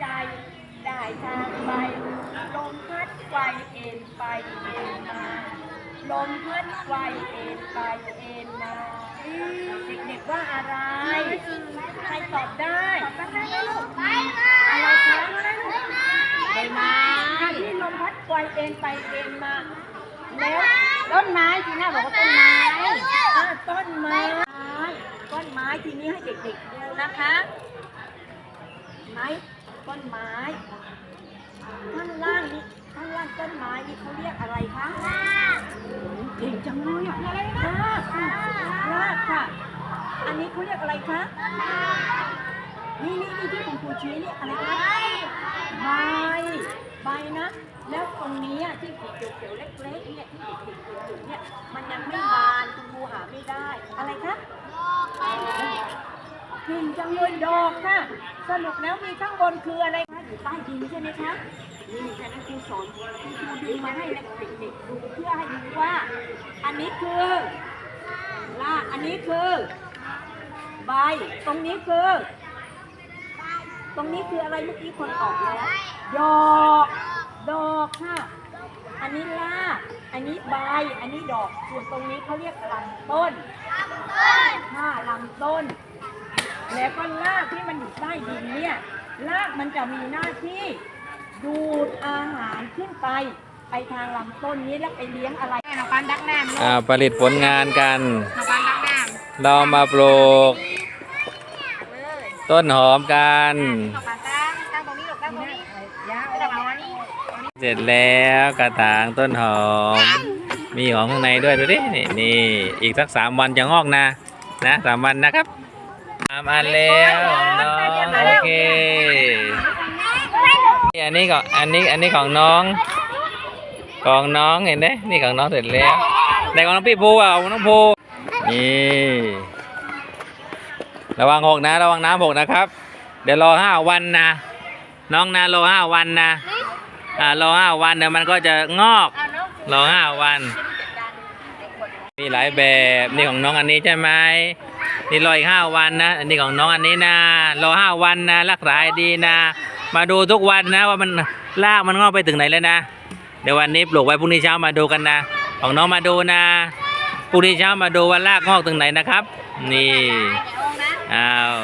ใจได้ทางไปลมพัดไวเอ็นไปเอ็น ลมพัดไกวเอ็นไปเอ็นมาเด็กๆว่าอะไรใครตอบได้อะไรคะใบไม้ที่ลมพัดไกวเอ็นไปเอ็นมาแล้วต้นไม้จีน่าบอกว่าต้นไม้ต้นไม้ต้นไม้ทีนี้ให้เด็กๆดูนะคะไม้ต้นไม้ข้างล่างนี่ข้างล่าง ต้นไม้นี่เขาเรียกอะไรคะเก่งจังเลยอะอะไรนะรากค่ะรากค่ะ อันนี้เขาเรียกอะไรคะนี่นี่นี่ที่คุณครูชี้นี่อะไรคะใบใบนะ แล้วตรงนี้อะที่สีเขียวๆเล็กๆเนี่ยที่สีเขียวๆอยู่เนี่ยมันยังไม่บานคุณครูหาไม่ได้ อะไรคะกลิ่นจังเลยดอกค่ะ สรุปแล้วมีข้างบนคืออะไรคะอยู่ใต้ดินใช่ไหมคะ นี่ฉะนั้นครูสอนครูดึงมาให้เด็กๆดูเพื่อให้รู้ว่า อันนี้คือราอันนี้คือ ใบ ตรงนี้คือ ตรงนี้คืออะไรเมื่อกี้คนตอบแล้วดอกดอกค่ะ อันนี้ราอันนี้ใบ อันนี้ดอก ส่วนตรงนี้เขาเรียกลำต้นค่ะลำต้น แล้วก็รากที่มันอยู่ใต้ดินเนี่ย รากมันจะมีหน้าที่ ดูดอาหารขึ้นไป ไปทางลำต้นนี้แล้วไปเลี้ยงอะไรแม่น้องปันดักน้ำลูกอ่าผลิตผลงานกันน้องปันดักน้เรามาปลูกำเลยต้นหอมกันน้องปันตั้งตั้งตรงนี้ลูกตั้งตรงนี้ยาวแต่ว่าวันนี้เสร็จแล้วกระถางต้นหอม มีหอมข้างในด้วยดูดินี่นี่อีกสักสามวันจะงอกนะ นะสามวันนะครับสามอันแล้วของน้องโอันนี้ของอันนี้อันนี้ของน้อง ของน้องเห็นไหมนี่ของน้องเสร็จแล้วในของน้องพี่ภูอะน้องภูนี่ระวังหกนะระวังน้ำหกนะครับ เดี๋ยวรอห้าวันนะน้องนะรอห้าวันนะอ่ารอห้าวันเดี๋ยวมันก็จะงอกรอห้าวัน มีหลายแบบนี่ของน้องอันนี้ใช่ไหมนี่รออีกห้าวันนะอันนี้ของน้องอันนี้นะรอห้าวันนะรักษาดีนะ มาดูทุกวันนะว่ามันรากมันงอกไปถึงไหนแล้วนะ เดี๋ยววันนี้ปลูกไว้พรุ่งนี้เช้ามาดูกันนะ ของน้องมาดูนะพรุ่งนี้เช้ามาดูว่ารากงอกถึงไหนนะครับ นี่อ้าว